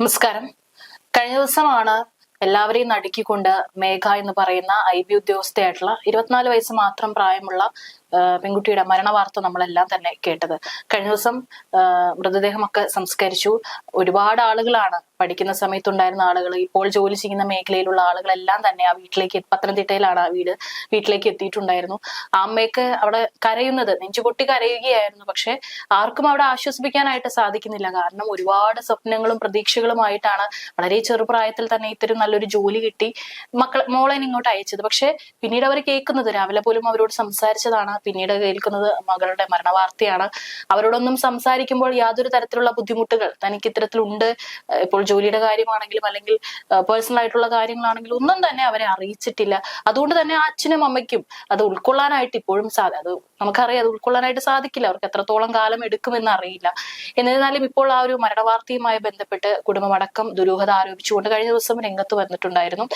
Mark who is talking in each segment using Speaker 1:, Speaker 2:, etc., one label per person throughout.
Speaker 1: നമസ്കാരം. കഴിഞ്ഞ ദിവസമാണ് എല്ലാവരെയും നടുക്കിക്കൊണ്ട് മേഘ എന്ന് പറയുന്ന ഐ ബി ഉദ്യോഗസ്ഥയായിട്ടുള്ള ഇരുപത്തിനാല് വയസ്സ് മാത്രം പ്രായമുള്ള പെൺകുട്ടിയുടെ മരണ വാർത്ത നമ്മളെല്ലാം തന്നെ കേട്ടത്. കഴിഞ്ഞ ദിവസം മൃതദേഹമൊക്കെ സംസ്കരിച്ചു. ഒരുപാട് ആളുകളാണ് പഠിക്കുന്ന സമയത്തുണ്ടായിരുന്ന ആളുകൾ ഇപ്പോൾ ജോലി ചെയ്യുന്ന മേഖലയിലുള്ള ആളുകളെല്ലാം തന്നെ ആ വീട്ടിലേക്ക് പത്തനംതിട്ടയിലാണ് ആ വീട് വീട്ടിലേക്ക് എത്തിയിട്ടുണ്ടായിരുന്നു. ആ അമ്മയൊക്കെ അവിടെ കരയുന്നത് നെഞ്ചുപൊട്ടി കരയുകയായിരുന്നു. പക്ഷെ ആർക്കും അവിടെ ആശ്വസിപ്പിക്കാനായിട്ട് സാധിക്കുന്നില്ല. കാരണം ഒരുപാട് സ്വപ്നങ്ങളും പ്രതീക്ഷകളുമായിട്ടാണ് വളരെ ചെറുപ്രായത്തിൽ തന്നെ ഇത്തരം നല്ലൊരു ജോലി കിട്ടി മക്കൾ മോളെ ഇങ്ങോട്ട് അയച്ചത്. പക്ഷെ പിന്നീട് അവർ കേൾക്കുന്നത് രാവിലെ പോലും അവരോട് സംസാരിച്ചതാണ്. പിന്നീട് കേൾക്കുന്നത് മകളുടെ മരണവാർത്തയാണ്. അവരോടൊന്നും സംസാരിക്കുമ്പോൾ യാതൊരു തരത്തിലുള്ള ബുദ്ധിമുട്ടുകൾ തനിക്ക് ഇത്തരത്തിലുണ്ട് ഇപ്പോൾ ജോലിയുടെ കാര്യമാണെങ്കിലും അല്ലെങ്കിൽ പേഴ്സണൽ ആയിട്ടുള്ള കാര്യങ്ങളാണെങ്കിലും ഒന്നും തന്നെ അവരെ അറിയിച്ചിട്ടില്ല. അതുകൊണ്ട് തന്നെ അച്ഛനും അമ്മയ്ക്കും അത് ഉൾക്കൊള്ളാനായിട്ട് ഇപ്പോഴും സാധ്യത അത് നമുക്കറിയാം അത് ഉൾക്കൊള്ളാനായിട്ട് സാധിക്കില്ല. അവർക്ക് എത്രത്തോളം കാലം എടുക്കുമെന്ന് അറിയില്ല. എന്നിരുന്നാലും ഇപ്പോൾ ആ ഒരു മരണവാർത്തയുമായി ബന്ധപ്പെട്ട് കുടുംബമടക്കം ദുരൂഹത ആരോപിച്ചുകൊണ്ട് കഴിഞ്ഞ ദിവസം രംഗത്ത് വന്നിട്ടുണ്ടായിരുന്നു.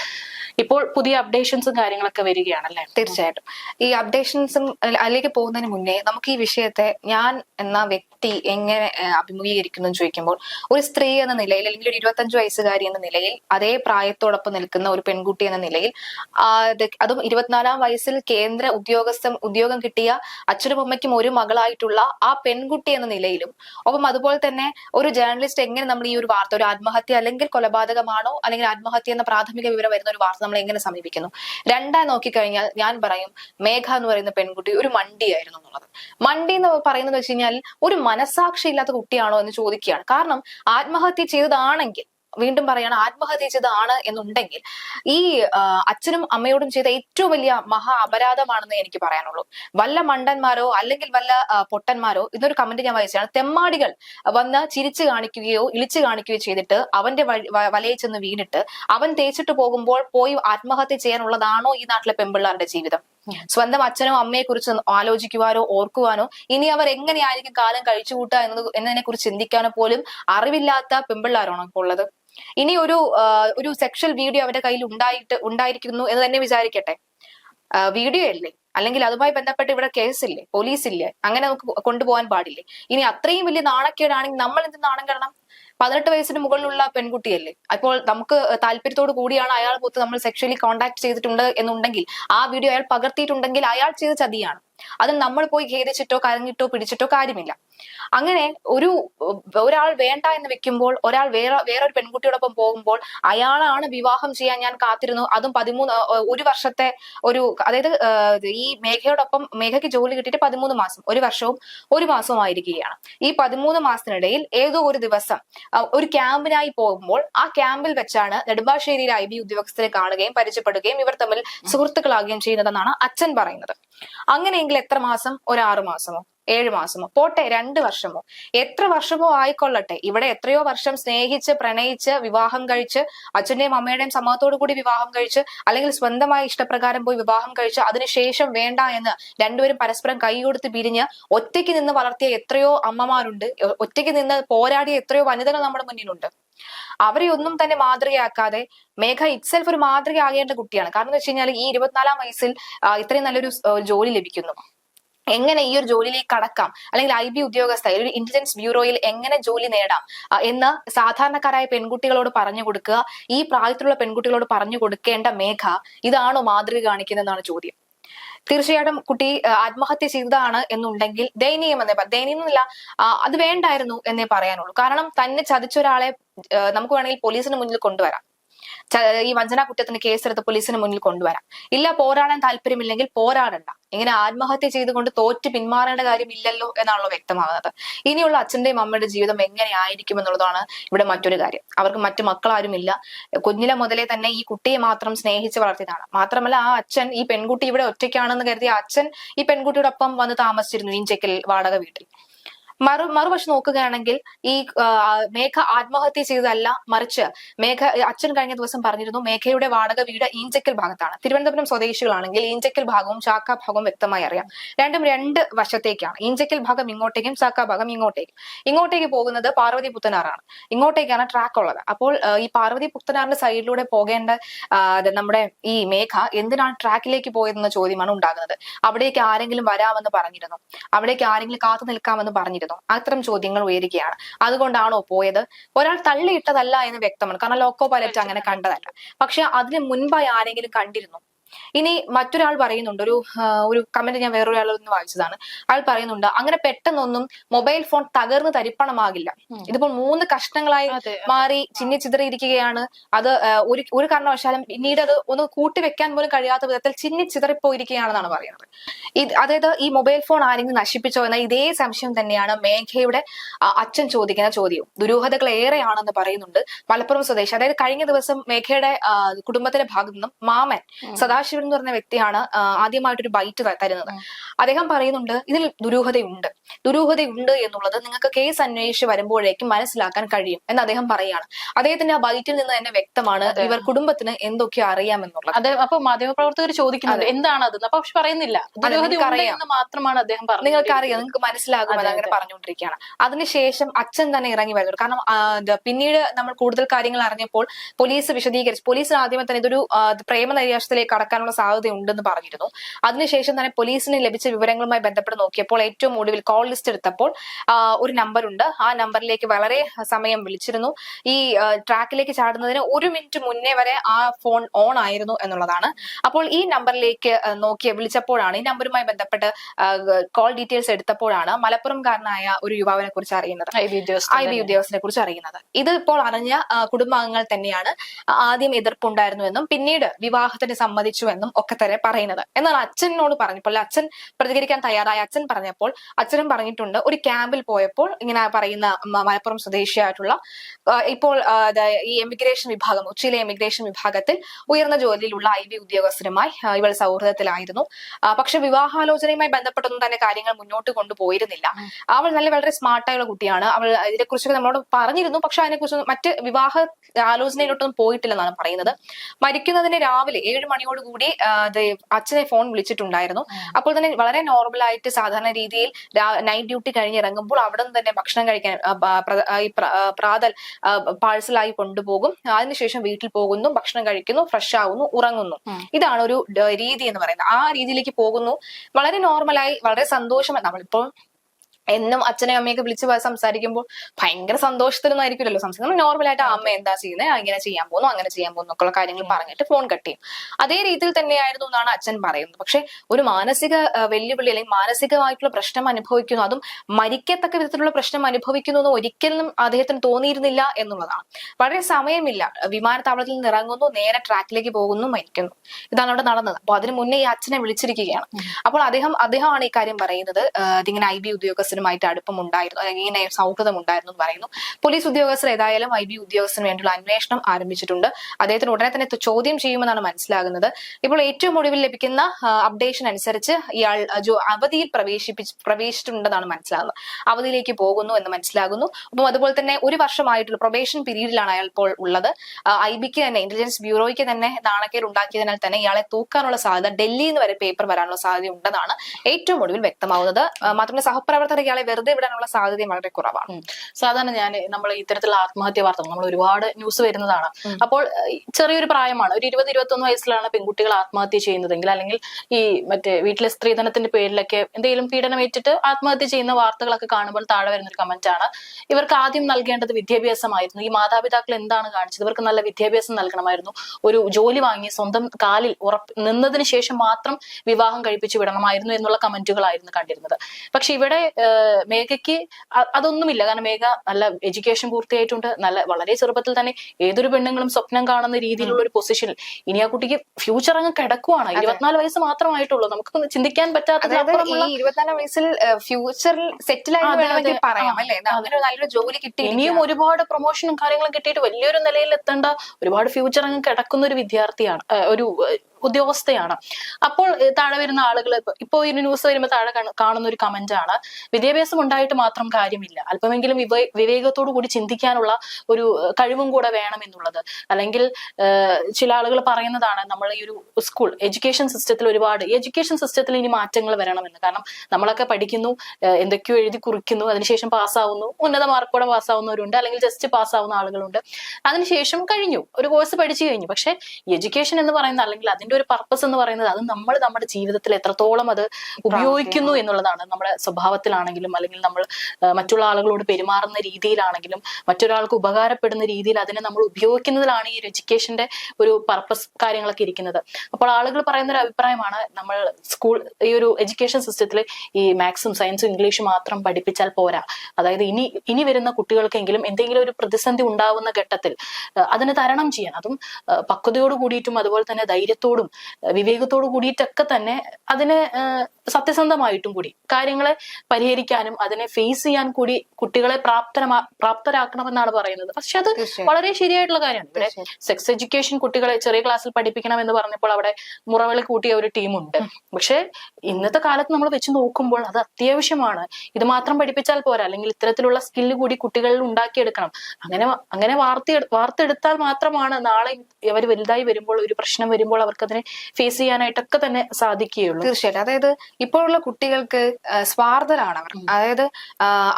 Speaker 1: ഇപ്പോൾ പുതിയ അപ്ഡേഷൻസും കാര്യങ്ങളൊക്കെ വരികയാണല്ലേ?
Speaker 2: തീർച്ചയായിട്ടും. ഈ അപ്ഡേഷൻസും അതിലേക്ക് പോകുന്നതിന് മുന്നേ നമുക്ക് ഈ വിഷയത്തെ ഞാൻ എന്ന വ്യക്തി എങ്ങനെ അഭിമുഖീകരിക്കുന്നു എന്ന് ചോദിക്കുമ്പോൾ ഒരു സ്ത്രീ എന്ന നിലയിൽ അല്ലെങ്കിൽ ഒരു ഇരുപത്തഞ്ചു വയസ്സുകാരി എന്ന നിലയിൽ അതേ പ്രായത്തോടൊപ്പം നിൽക്കുന്ന ഒരു പെൺകുട്ടി എന്ന നിലയിൽ അതും ഇരുപത്തിനാലാം വയസ്സിൽ കേന്ദ്ര ഉദ്യോഗസ്ഥ ഉദ്യോഗം കിട്ടിയ അച്ഛനും അമ്മയ്ക്കും ഒരു മകളായിട്ടുള്ള ആ പെൺകുട്ടി എന്ന നിലയിലും ഒപ്പം അതുപോലെ തന്നെ ഒരു ജേർണലിസ്റ്റ് എങ്ങനെ നമ്മൾ ഈ ഒരു വാർത്ത ഒരു ആത്മഹത്യ അല്ലെങ്കിൽ കൊലപാതകമാണോ അല്ലെങ്കിൽ ആത്മഹത്യ എന്ന പ്രാഥമിക വിവരം വരുന്ന ഒരു വാർത്ത നമ്മൾ എങ്ങനെ സമീപിക്കുന്നു? രണ്ടായി നോക്കിക്കഴിഞ്ഞാൽ ഞാൻ പറയും മേഘ എന്ന് പറയുന്ന പെൺകുട്ടി ഒരു മണ്ടിയായിരുന്നു എന്നുള്ളത്. മണ്ടി എന്ന് പറയുന്നത് വെച്ച് കഴിഞ്ഞാൽ ഒരു മനസാക്ഷി ഇല്ലാത്ത കുട്ടിയാണോ എന്ന് ചോദിക്കുകയാണ്. കാരണം ആത്മഹത്യ ചെയ്തതാണെങ്കിൽ വീണ്ടും പറയാണ് ആത്മഹത്യ ചെയ്തതാണ് എന്നുണ്ടെങ്കിൽ ഈ അച്ഛനും അമ്മയോടും ചെയ്ത ഏറ്റവും വലിയ മഹാ അപരാധമാണെന്ന് എനിക്ക് പറയാനുള്ളൂ. വല്ല മണ്ടന്മാരോ അല്ലെങ്കിൽ വല്ല പൊട്ടന്മാരോ ഇന്നൊരു കമന്റ് ഞാൻ വായിച്ചാണ് തെമ്മാടികൾ വന്ന് ചിരിച്ചു കാണിക്കുകയോ ഇളിച്ചു കാണിക്കുകയോ ചെയ്തിട്ട് അവന്റെ വലയിൽ ചെന്ന് വീണിട്ട് അവൻ തേച്ചിട്ട് പോകുമ്പോൾ പോയി ആത്മഹത്യ ചെയ്യാനുള്ളതാണോ ഈ നാട്ടിലെ പെമ്പിള്ളാരുടെ ജീവിതം? സ്വന്തം അച്ഛനോ അമ്മയെ കുറിച്ച് ആലോചിക്കുവാനോ ഓർക്കുവാനോ ഇനി അവർ എങ്ങനെയായിരിക്കും കാലം കഴിച്ചു കൂട്ടുക എന്നത് എന്നതിനെ കുറിച്ച് ചിന്തിക്കാനോ പോലും അറിവില്ലാത്ത പെമ്പിള്ളാരാണോ ഇപ്പോൾ ഉള്ളത്. ഇനി ഒരു ഒരു സെക്ഷൽ വീഡിയോ അവരുടെ കയ്യിൽ ഉണ്ടായിട്ട് ഉണ്ടായിരിക്കുന്നു എന്ന് തന്നെ വിചാരിക്കട്ടെ. വീഡിയോ അല്ലേ? അല്ലെങ്കിൽ അതുമായി ബന്ധപ്പെട്ട് ഇവിടെ കേസില്ലേ പോലീസില്ലേ അങ്ങനെ നമുക്ക് കൊണ്ടുപോകാൻ പാടില്ലേ? ഇനി അത്രയും വലിയ നാണക്കേടാണെങ്കിൽ നമ്മൾ എന്ത് നാണം കെടണം? പതിനെട്ട് വയസ്സിന് മുകളിലുള്ള പെൺകുട്ടിയല്ലേ? അപ്പോൾ നമുക്ക് താല്പര്യത്തോട് കൂടിയാണ് അയാൾ പോത്ത് നമ്മൾ സെക്ഷലി കോണ്ടാക്ട് ചെയ്തിട്ടുണ്ട് എന്നുണ്ടെങ്കിൽ ആ വീഡിയോ അയാൾ പകർത്തിയിട്ടുണ്ടെങ്കിൽ അയാൾ ചെയ്ത ചതിയാണ്. അത് നമ്മൾ പോയി ഖേദിച്ചിട്ടോ കരഞ്ഞിട്ടോ പിടിച്ചിട്ടോ കാര്യമില്ല. അങ്ങനെ ഒരു ഒരാൾ വേണ്ട എന്ന് വെക്കുമ്പോൾ ഒരാൾ വേറെ വേറൊരു പെൺകുട്ടിയോടൊപ്പം പോകുമ്പോൾ അയാളാണ് വിവാഹം ചെയ്യാൻ ഞാൻ കാത്തിരുന്നു. അതും പതിമൂന്ന് ഒരു വർഷത്തെ ഒരു അതായത് ഈ മേഘയോടൊപ്പം മേഘയ്ക്ക് ജോലി കിട്ടിയിട്ട് പതിമൂന്ന് മാസം ഒരു വർഷവും ഒരു മാസവും ആയിരിക്കുകയാണ് ഈ പതിമൂന്ന് മാസത്തിനിടയിൽ ഏതോ ഒരു ദിവസം ഒരു ക്യാമ്പിനായി പോകുമ്പോൾ ആ ക്യാമ്പിൽ വെച്ചാണ് നെടുമ്പാശ്ശേരിയിലെ ഐ ബി ഉദ്യോഗസ്ഥരെ കാണുകയും പരിചയപ്പെടുകയും ഇവർ തമ്മിൽ സുഹൃത്തുക്കളാകുകയും ചെയ്യുന്നതെന്നാണ് അച്ഛൻ പറയുന്നത്. അങ്ങനെയെങ്കിൽ എത്ര മാസം? ഒരു ആറു മാസമോ? ഏഴ് മാസമോ? പോട്ടെ രണ്ട് വർഷമോ? എത്ര വർഷമോ ആയിക്കൊള്ളട്ടെ. ഇവിടെ എത്രയോ വർഷം സ്നേഹിച്ച് പ്രണയിച്ച് വിവാഹം കഴിച്ച് അച്ഛന്റെയും അമ്മയുടെയും സമ്മതത്തോടു കൂടി വിവാഹം കഴിച്ച് അല്ലെങ്കിൽ സ്വന്തമായി ഇഷ്ടപ്രകാരം പോയി വിവാഹം കഴിച്ച് അതിനുശേഷം വേണ്ട എന്ന് രണ്ടുപേരും പരസ്പരം കൈ കൊടുത്ത് പിരിഞ്ഞ് ഒറ്റയ്ക്ക് നിന്ന് വളർത്തിയ എത്രയോ അമ്മമാരുണ്ട്. ഒറ്റയ്ക്ക് നിന്ന് പോരാടിയ എത്രയോ വനിതകൾ നമ്മുടെ മുന്നിലുണ്ട്. അവരെ ഒന്നും തന്നെ മാതൃകയാക്കാതെ മേഘ ഇറ്റ്സെൽഫ് ഒരു മാതൃകയാകേണ്ട കുട്ടിയാണ്. കാരണം എന്ന് വെച്ച് കഴിഞ്ഞാൽ ഈ ഇരുപത്തിനാലാം വയസ്സിൽ ഇത്രയും നല്ലൊരു ജോലി ലഭിക്കുന്നു. എങ്ങനെ ഈ ഒരു ജോലിയിലേക്ക് കടക്കാം? അല്ലെങ്കിൽ ഐ ബി ഉദ്യോഗസ്ഥ ഒരു ഇന്റലിജൻസ് ബ്യൂറോയിൽ എങ്ങനെ ജോലി നേടാം? എന്ന് സാധാരണക്കാരായ പെൺകുട്ടികളോട് പറഞ്ഞു കൊടുക്കുക. ഈ പ്രായത്തിലുള്ള പെൺകുട്ടികളോട് പറഞ്ഞു കൊടുക്കേണ്ട മേഘ ഇതാണോ മാതൃക കാണിക്കുന്നതെന്നാണ് ചോദ്യം. തീർച്ചയായിട്ടും കുട്ടി ആത്മഹത്യ ചെയ്തതാണ് എന്നുണ്ടെങ്കിൽ ദയനീയം എന്നേ ദയനീയം എന്നല്ല അത് വേണ്ടായിരുന്നു എന്നേ പറയാനുള്ളൂ. കാരണം തന്നെ ചതിച്ച ഒരാളെ നമുക്ക് വേണമെങ്കിൽ പോലീസിന് മുന്നിൽ കൊണ്ടുവരാം. ഈ വഞ്ചനാ കുറ്റത്തിന് കേസെടുത്ത് പോലീസിന് മുന്നിൽ കൊണ്ടുവരാം. ഇല്ല പോരാടാൻ താല്പര്യമില്ലെങ്കിൽ പോരാടണ്ട. ഇങ്ങനെ ആത്മഹത്യ ചെയ്തുകൊണ്ട് തോറ്റ് പിന്മാറേണ്ട കാര്യമില്ലല്ലോ എന്നാണല്ലോ വ്യക്തമാകുന്നത്. ഇനിയുള്ള അച്ഛന്റെയും അമ്മയുടെ ജീവിതം എങ്ങനെ ആയിരിക്കും എന്നുള്ളതാണ് ഇവിടെ മറ്റൊരു കാര്യം. അവർക്ക് മറ്റു മക്കളാരുമില്ല. കുഞ്ഞിലെ മുതലേ തന്നെ ഈ കുട്ടിയെ മാത്രം സ്നേഹിച്ച് വളർത്തിയതാണ്. മാത്രമല്ല ആ അച്ഛൻ ഈ പെൺകുട്ടി ഇവിടെ ഒറ്റയ്ക്കാണെന്ന് കരുതി അച്ഛൻ ഈ പെൺകുട്ടിയോടൊപ്പം വന്ന് താമസിച്ചിരുന്നു ഇഞ്ചക്കൽ വാടക വീട്ടിൽ. മറു മറുവശം നോക്കുകയാണെങ്കിൽ ഈ മേഘ ആത്മഹത്യ ചെയ്തതല്ല മറിച്ച് മേഘ അച്ഛൻ കഴിഞ്ഞ ദിവസം പറഞ്ഞിരുന്നു മേഘയുടെ വാടക വീട് ഈഞ്ചക്കൽ ഭാഗത്താണ്. തിരുവനന്തപുരം സ്വദേശികളാണെങ്കിൽ ഈഞ്ചക്കൽ ഭാഗവും ചാക്ക ഭാഗവും വ്യക്തമായി അറിയാം. രണ്ടും രണ്ട് വശത്തേക്കാണ്. ഈഞ്ചക്കൽ ഭാഗം ഇങ്ങോട്ടേക്കും ചാക്ക ഭാഗം ഇങ്ങോട്ടേക്കും. ഇങ്ങോട്ടേക്ക് പോകുന്നത് പാർവതി പുത്തനാറാണ്. ഇങ്ങോട്ടേക്കാണ് ട്രാക്ക് ഉള്ളത്. അപ്പോൾ ഈ പാർവതി പുത്തനാറിന്റെ സൈഡിലൂടെ പോകേണ്ട നമ്മുടെ ഈ മേഘ എന്തിനാണ് ട്രാക്കിലേക്ക് പോയതെന്ന ചോദ്യമാണ് ഉണ്ടാകുന്നത്. അവിടേക്ക് ആരെങ്കിലും വരാമെന്ന് പറഞ്ഞിരുന്നു. അവിടേക്ക് ആരെങ്കിലും കാത്തു നിൽക്കാമെന്ന് പറഞ്ഞിരുന്നു. ഉണ്ടായിരുന്നോ അത്തരം ചോദ്യങ്ങൾ ഉയരുകയാണ്. അതുകൊണ്ടാണോ പോയത്? ഒരാൾ തള്ളിയിട്ടതല്ല എന്ന് വ്യക്തമാണ്. കാരണം ലോക്കോ പൈലറ്റ് അങ്ങനെ കണ്ടതല്ല. പക്ഷെ അതിന് മുൻപായി ആരെങ്കിലും കണ്ടിരുന്നു? ഇനി മറ്റൊരാൾ പറയുന്നുണ്ട് ഒരു ഒരു കമന്റ് ഞാൻ വേറൊരാളിൽ നിന്ന് വായിച്ചതാണ്. അയാൾ പറയുന്നുണ്ട് അങ്ങനെ പെട്ടെന്നൊന്നും മൊബൈൽ ഫോൺ തകർന്ന് തരിപ്പണമാകില്ല. ഇതിപ്പോൾ മൂന്ന് കഷ്ണങ്ങളായി മാറി ചിന്നി ചിതറിയിരിക്കുകയാണ്. അത് ഒരു ഒരു കാരണവശാലും പിന്നീട് അത് ഒന്ന് കൂട്ടിവെക്കാൻ പോലും കഴിയാത്ത വിധത്തിൽ ചിന്നി ചിതറിപ്പോയിരിക്കുകയാണെന്നാണ് പറയുന്നത്. ഇത് അതായത് ഈ മൊബൈൽ ഫോൺ ആരെങ്കിലും നശിപ്പിച്ചോ എന്ന ഇതേ സംശയം തന്നെയാണ് മേഘയുടെ അച്ഛൻ ചോദിക്കുന്ന ചോദ്യവും. ദുരൂഹതകൾ ഏറെയാണെന്ന് പറയുന്നുണ്ട് മലപ്പുറം സ്വദേശി. അതായത് കഴിഞ്ഞ ദിവസം മേഘയുടെ കുടുംബത്തിന്റെ ഭാഗത്തു നിന്നും മാമൻ സദാശിവൻ എന്ന് പറഞ്ഞ വ്യക്തിയാണ് ആദ്യമായിട്ടൊരു ബൈറ്റ് തരുന്നത്. അദ്ദേഹം പറയുന്നുണ്ട് ഇതിൽ ദുരൂഹതയുണ്ട്. ദുരൂഹതയുണ്ട് എന്നുള്ളത് നിങ്ങൾക്ക് കേസ് അന്വേഷിച്ച് വരുമ്പോഴേക്കും മനസ്സിലാക്കാൻ കഴിയും എന്ന് അദ്ദേഹം പറയുകയാണ്. അദ്ദേഹത്തിന്റെ ആ ബൈറ്റിൽ നിന്ന് തന്നെ വ്യക്തമാണ് ഇവർ കുടുംബത്തിന് എന്തൊക്കെ അറിയാമെന്നുള്ളത്
Speaker 1: അതെ അപ്പൊ മാധ്യമപ്രവർത്തകർ ചോദിക്കുന്നത് എന്താണ് അത് അപ്പൊ പക്ഷെ പറയുന്നില്ല. മാത്രമാണ് അദ്ദേഹം പറഞ്ഞത്
Speaker 2: നിങ്ങൾക്ക് അറിയാം നിങ്ങൾക്ക് മനസ്സിലാകും അങ്ങനെ. പറഞ്ഞുകൊണ്ടിരിക്കുകയാണ്. അതിനുശേഷം അച്ഛൻ തന്നെ ഇറങ്ങി വരുന്നത് കാരണം പിന്നീട് നമ്മൾ കൂടുതൽ കാര്യങ്ങൾ അറിഞ്ഞപ്പോൾ പോലീസ് വിശദീകരിച്ചു പോലീസിന് ആദ്യമേ തന്നെ ഇതൊരു പ്രേമ നൈരാശ്യത്തിലേക്ക് കടക്കാനുള്ള സാധ്യത ഉണ്ടെന്ന് പറഞ്ഞിരുന്നു. അതിനുശേഷം തന്നെ പോലീസിന് ലഭിച്ച വിവരങ്ങളുമായി ബന്ധപ്പെട്ട് നോക്കിയപ്പോൾ ഏറ്റവും ഒടുവിൽ കോൾ ലിസ്റ്റ് എടുത്തപ്പോൾ ഒരു നമ്പർ ഉണ്ട്. ആ നമ്പറിലേക്ക് വളരെ സമയം വിളിച്ചിരുന്നു. ഈ ട്രാക്കിലേക്ക് ചാടുന്നതിന് ഒരു മിനിറ്റ് മുന്നേ വരെ ആ ഫോൺ ഓൺ ആയിരുന്നു എന്നുള്ളതാണ്. അപ്പോൾ ഈ നമ്പറിലേക്ക് നോക്കി നോക്കിയ വിളിച്ചപ്പോഴാണ് ഈ നമ്പറുമായി ബന്ധപ്പെട്ട് കോൾ ഡീറ്റെയിൽസ് എടുത്തപ്പോഴാണ് മലപ്പുറംകാരനായ ഒരു യുവാവിനെ കുറിച്ച് അറിയുന്നത്.
Speaker 1: ഐ ബി ഉദ്യോഗസ്ഥൻ
Speaker 2: ഐ ബി ഉദ്യോഗസ്ഥനെ കുറിച്ച് അറിയുന്നത്. ഇത് ഇപ്പോൾ അറിഞ്ഞ കുടുംബാംഗങ്ങൾ തന്നെയാണ് ആദ്യം എതിർപ്പുണ്ടായിരുന്നു എന്നും പിന്നീട് വിവാഹത്തിന് സമ്മതിച്ചു എന്നും ഒക്കെ തന്നെ പറയുന്നത്. എന്നാൽ അച്ഛനോട് പറഞ്ഞപ്പോൾ അച്ഛൻ പ്രതികരിക്കാൻ തയ്യാറായ അച്ഛൻ പറഞ്ഞപ്പോൾ അച്ഛനും പറഞ്ഞിട്ടുണ്ട്. ഒരു ക്യാമ്പിൽ പോയപ്പോൾ ഇങ്ങനെ പറയുന്ന മലപ്പുറം സ്വദേശിയായിട്ടുള്ള ഇപ്പോൾ ഈ എമിഗ്രേഷൻ വിഭാഗം ഉച്ചയിലെ എമിഗ്രേഷൻ വിഭാഗത്തിൽ ഉയർന്ന ജോലിയിലുള്ള ഐ ബി ഉദ്യോഗസ്ഥരുമായി ഇവൾ സൗഹൃദത്തിലായിരുന്നു. പക്ഷെ വിവാഹാലോചനയുമായി ബന്ധപ്പെട്ടൊന്നും തന്നെ കാര്യങ്ങൾ മുന്നോട്ട് കൊണ്ടുപോയിരുന്നില്ല. അവൾ നല്ല വളരെ സ്മാർട്ടായുള്ള കുട്ടിയാണ്. അവൾ ഇതിനെക്കുറിച്ചൊക്കെ നമ്മളോട് പറഞ്ഞിരുന്നു. പക്ഷെ അതിനെക്കുറിച്ച് മറ്റ് വിവാഹ ആലോചനയിലോട്ടൊന്നും പോയിട്ടില്ലെന്നാണ് പറയുന്നത്. മരിക്കുന്നതിന് രാവിലെ ഏഴ് മണിയോടുകൂടി അച്ഛനെ ഫോൺ വിളിച്ചിട്ടുണ്ടായിരുന്നു. അപ്പോൾ തന്നെ വളരെ നോർമലായിട്ട് സാധാരണ രീതിയിൽ നൈറ്റ് ഡ്യൂട്ടി കഴിഞ്ഞ് ഇറങ്ങുമ്പോൾ അവിടെ നിന്ന് തന്നെ ഭക്ഷണം കഴിക്കാൻ ഈ പ്രാതൽ പാഴ്സലായി കൊണ്ടുപോകും. അതിനുശേഷം വീട്ടിൽ പോകുന്നു ഭക്ഷണം കഴിക്കുന്നു ഫ്രഷ് ആവുന്നു ഉറങ്ങുന്നു. ഇതാണ് ഒരു രീതി എന്ന് പറയുന്നത്. ആ രീതിയിലേക്ക് പോകുന്നു. വളരെ നോർമലായി വളരെ സന്തോഷം. നമ്മളിപ്പോൾ എന്നും അച്ഛനെ അമ്മയൊക്കെ വിളിച്ച് സംസാരിക്കുമ്പോൾ ഭയങ്കര സന്തോഷത്തിലൊന്നും ആയിരിക്കില്ലല്ലോ സംസാരിക്കുന്നത് നോർമൽ ആയിട്ട് അമ്മ എന്താ ചെയ്യുന്നത് ഇങ്ങനെ ചെയ്യാൻ പോകുന്നു അങ്ങനെ ചെയ്യാൻ പോകുന്നു ഒക്കെയുള്ള കാര്യങ്ങൾ പറഞ്ഞിട്ട് ഫോൺ കട്ട് ചെയ്യും. അതേ രീതിയിൽ തന്നെയായിരുന്നു എന്നാണ് അച്ഛൻ പറയുന്നത്. പക്ഷെ ഒരു മാനസിക വെല്ലുവിളി അല്ലെങ്കിൽ മാനസികമായിട്ടുള്ള പ്രശ്നം അനുഭവിക്കുന്നു. അതും മരിക്കത്തക്ക വിധത്തിലുള്ള പ്രശ്നം അനുഭവിക്കുന്നു എന്ന് ഒരിക്കലും അദ്ദേഹത്തിന് തോന്നിയിരുന്നില്ല എന്നുള്ളതാണ്. വളരെ സമയമില്ല. വിമാനത്താവളത്തിൽ നിന്ന് ഇറങ്ങുന്നു നേരെ ട്രാക്കിലേക്ക് പോകുന്നു മരിക്കുന്നു. ഇതാണ് അവിടെ നടന്നത്. അപ്പൊ അതിന് മുന്നേ ഈ അച്ഛനെ വിളിച്ചിരിക്കുകയാണ്. അപ്പോൾ അദ്ദേഹം അദ്ദേഹമാണ് ഈ കാര്യം പറയുന്നത്. ഇതിങ്ങനെ ഐ ബി ഉദ്യോഗസ്ഥരുമായിട്ട് അടുപ്പം ഉണ്ടായിരുന്നു അല്ലെങ്കിൽ ഇങ്ങനെ സൗഹൃദം ഉണ്ടായിരുന്നു എന്ന് പറയുന്നു. പോലീസ് ഉദ്യോഗസ്ഥർ ഏതായാലും ഐ ബി ഉദ്യോഗസ്ഥന് വേണ്ടിയുള്ള അന്വേഷണം ആരംഭിച്ചിട്ടുണ്ട്. അദ്ദേഹത്തിന് ഉടനെ തന്നെ ചോദ്യം ചെയ്യുമെന്നാണ് മനസ്സിലാകുന്നത്. ഇപ്പോൾ ഏറ്റവും ഒടുവിൽ ലഭിക്കുന്ന അപ്ഡേഷൻ അനുസരിച്ച് ഇയാൾ അവധിയിൽ പ്രവേശിപ്പിച്ച് പ്രവേശിച്ചിട്ടുണ്ടെന്നാണ് മനസ്സിലാകുന്നത്. അവധിയിലേക്ക് പോകുന്നു എന്ന് മനസ്സിലാകുന്നു. അപ്പം അതുപോലെ തന്നെ ഒരു വർഷമായിട്ടുള്ള പ്രൊബേഷൻ പീരീഡിലാണ് അയാൾ ഇപ്പോൾ ഉള്ളത്. ഐ ബിക്ക് തന്നെ ഇന്റലിജൻസ് ബ്യൂറോയ്ക്ക് തന്നെ നാണക്കേട് ഉണ്ടാക്കിയതിനാൽ തന്നെ ഇയാളെ തൂക്കാനുള്ള സാധ്യത ഡൽഹിയിൽ നിന്ന് വരെ പേപ്പർ വരാനുള്ള സാധ്യത ഉണ്ടെന്നാണ് ഏറ്റവും ഒടുവിൽ വ്യക്തമാവുന്നത്. മാത്രമല്ല സഹപ്രവർത്തകർ ഇയാളെ വെറുതെ വിടാനുള്ള സാധ്യതയും വളരെ കുറവാണ്.
Speaker 1: സാധാരണ ഞാൻ നമ്മൾ ഇത്തരത്തിലുള്ള ആത്മഹത്യ വാർത്തകൾ നമ്മൾ ഒരുപാട് ന്യൂസ് വരുന്നതാണ്. അപ്പോൾ ചെറിയൊരു പ്രായമാണ്. ഒരു ഇരുപത് ഇരുപത്തൊന്ന് വയസ്സിലാണ് പെൺകുട്ടികൾ ആത്മഹത്യ ചെയ്യുന്നതെങ്കിൽ അല്ലെങ്കിൽ ഈ മറ്റേ വീട്ടിലെ സ്ത്രീധനത്തിന്റെ പേരിലൊക്കെ എന്തെങ്കിലും പീഡനമേറ്റിട്ട് ആത്മഹത്യ ചെയ്യുന്ന വാർത്തകളൊക്കെ കാണുമ്പോൾ താഴെ വരുന്ന ഒരു കമന്റ് ആണ്. ഇവർക്ക് ആദ്യം നൽകേണ്ടത് വിദ്യാഭ്യാസമായിരുന്നു. ഈ മാതാപിതാക്കൾ എന്താണ് കാണിച്ചത്? ഇവർക്ക് നല്ല വിദ്യാഭ്യാസം നൽകണമായിരുന്നു. ഒരു ജോലി വാങ്ങി സ്വന്തം കാലിൽ ഉറപ്പ് നിന്നതിന് ശേഷം മാത്രം വിവാഹം കഴിപ്പിച്ചു വിടണമായിരുന്നു എന്നുള്ള കമന്റുകളായിരുന്നു കണ്ടിരുന്നത്. പക്ഷെ ഇവിടെ മേഘയ്ക്ക് അതൊന്നുമില്ല. കാരണം മേഘ നല്ല എഡ്യൂക്കേഷൻ പൂർത്തിയായിട്ടുണ്ട്. നല്ല വളരെ ചെറുപ്പത്തിൽ തന്നെ ഏതൊരു പെണ്ണുങ്ങളും സ്വപ്നം കാണുന്ന രീതിയിലുള്ള ഒരു പൊസിഷനിൽ ഇനി ആ കുട്ടിക്ക് ഫ്യൂച്ചർ അങ്ങ് കിടക്കുവാണ്. ഇരുപത്തിനാല് വയസ്സ് മാത്രമായിട്ടുള്ളൂ. നമുക്ക് ചിന്തിക്കാൻ
Speaker 2: പറ്റാത്ത ഇരുപത്തിനാലാം വയസ്സിൽ ഫ്യൂച്ചറിൽ സെറ്റിൽ. പറയാം അല്ലേ? അങ്ങനെ നല്ലൊരു ജോലി കിട്ടി
Speaker 1: ഇനിയും ഒരുപാട് പ്രൊമോഷനും കാര്യങ്ങളും കിട്ടിയിട്ട് വലിയൊരു നിലയിൽ എത്തേണ്ട ഒരുപാട് ഫ്യൂച്ചർ അങ്ങ് കിടക്കുന്ന ഒരു വിദ്യാർത്ഥിയാണ് ഒരു ഉദ്യോഗസ്ഥയാണ്. അപ്പോൾ താഴെ വരുന്ന ആളുകൾ ഇപ്പോ ഈ ന്യൂസ് വരുമ്പോൾ താഴെ കാണുന്ന ഒരു കമന്റ് ആണ്. വിദ്യാഭ്യാസം ഉണ്ടായിട്ട് മാത്രം കാര്യമില്ല. അല്പമെങ്കിലും വിവേ വിവേകത്തോടു കൂടി ചിന്തിക്കാനുള്ള ഒരു കഴിവും കൂടെ വേണം എന്നുള്ളത്. അല്ലെങ്കിൽ ചില ആളുകൾ പറയുന്നതാണ് നമ്മൾ ഈ ഒരു സ്കൂൾ എഡ്യൂക്കേഷൻ സിസ്റ്റത്തിൽ ഒരുപാട് എഡ്യൂക്കേഷൻ സിസ്റ്റത്തിൽ ഇനി മാറ്റങ്ങൾ വരണമെന്ന്. കാരണം നമ്മളൊക്കെ പഠിക്കുന്നു എന്തൊക്കെയോ എഴുതി കുറിക്കുന്നു അതിനുശേഷം പാസ്സാവുന്നു ഉന്നത മാർക്കോടെ പാസ്സാവുന്നവരുണ്ട് അല്ലെങ്കിൽ ജസ്റ്റ് പാസ്സാവുന്ന ആളുകളുണ്ട്. അതിനുശേഷം കഴിഞ്ഞു. ഒരു കോഴ്സ് പഠിച്ചു കഴിഞ്ഞു. പക്ഷെ എഡ്യൂക്കേഷൻ എന്ന് പറയുന്ന അല്ലെങ്കിൽ അതിന്റെ അതിന്റെ ഒരു പർപ്പസ് എന്ന് പറയുന്നത് അത് നമ്മൾ നമ്മുടെ ജീവിതത്തിൽ എത്രത്തോളം അത് ഉപയോഗിക്കുന്നു എന്നുള്ളതാണ്. നമ്മുടെ സ്വഭാവത്തിലാണെങ്കിലും അല്ലെങ്കിൽ നമ്മൾ മറ്റുള്ള ആളുകളോട് പെരുമാറുന്ന രീതിയിലാണെങ്കിലും മറ്റൊരാൾക്ക് ഉപകാരപ്പെടുന്ന രീതിയിൽ അതിനെ നമ്മൾ ഉപയോഗിക്കുന്നതിലാണ് ഈ ഒരു എഡ്യൂക്കേഷന്റെ ഒരു പർപ്പസ് കാര്യങ്ങളൊക്കെ ഇരിക്കുന്നത്. അപ്പോൾ ആളുകൾ പറയുന്ന ഒരു അഭിപ്രായമാണ് നമ്മൾ സ്കൂൾ ഈ ഒരു എഡ്യൂക്കേഷൻ സിസ്റ്റത്തിൽ ഈ മാത്സും സയൻസും ഇംഗ്ലീഷും മാത്രം പഠിപ്പിച്ചാൽ പോരാ. അതായത് ഇനി ഇനി വരുന്ന കുട്ടികൾക്കെങ്കിലും എന്തെങ്കിലും ഒരു പ്രതിസന്ധി ഉണ്ടാവുന്ന ഘട്ടത്തിൽ അതിനെ തരണം ചെയ്യാൻ. അതും പക്വതയോട് കൂടിയിട്ടും അതുപോലെ തന്നെ ധൈര്യത്തോടും ആ, വിവേകത്തോടു കൂടിയിട്ടൊക്കെ തന്നെ അതിനെ സത്യസന്ധമായിട്ടും കൂടി കാര്യങ്ങളെ പരിഹരിക്കാനും അതിനെ ഫേസ് ചെയ്യാൻ കൂടി കുട്ടികളെ പ്രാപ്തരമാ പ്രാപ്തരാക്കണമെന്നാണ് പറയുന്നത്. പക്ഷെ അത് വളരെ ശരിയായിട്ടുള്ള കാര്യമാണ്. ഇവിടെ സെക്സ് എഡ്യൂക്കേഷൻ കുട്ടികളെ ചെറിയ ക്ലാസ്സിൽ പഠിപ്പിക്കണം എന്ന് പറഞ്ഞപ്പോൾ അവിടെ മുറവിളി കൂട്ടിയ ഒരു ടീമുണ്ട് പക്ഷെ ഇന്നത്തെ കാലത്ത് നമ്മൾ വെച്ച് നോക്കുമ്പോൾ അത് അത്യാവശ്യമാണ്. ഇത് മാത്രം പഠിപ്പിച്ചാൽ പോരാ. അല്ലെങ്കിൽ ഇത്തരത്തിലുള്ള സ്കില്ല് കൂടി കുട്ടികളിൽ ഉണ്ടാക്കിയെടുക്കണം. അങ്ങനെ അങ്ങനെ വാർത്ത വാർത്തെടുത്താൽ മാത്രമാണ് നാളെ അവർ വലുതായി വരുമ്പോൾ ഒരു പ്രശ്നം വരുമ്പോൾ അവർക്ക് അതിനെ ഫേസ് ചെയ്യാനായിട്ടൊക്കെ തന്നെ സാധിക്കുകയുള്ളൂ.
Speaker 2: തീർച്ചയായിട്ടും. അതായത് ഇപ്പോഴുള്ള കുട്ടികൾക്ക് സ്വാർത്ഥരാണ് അവർ അതായത്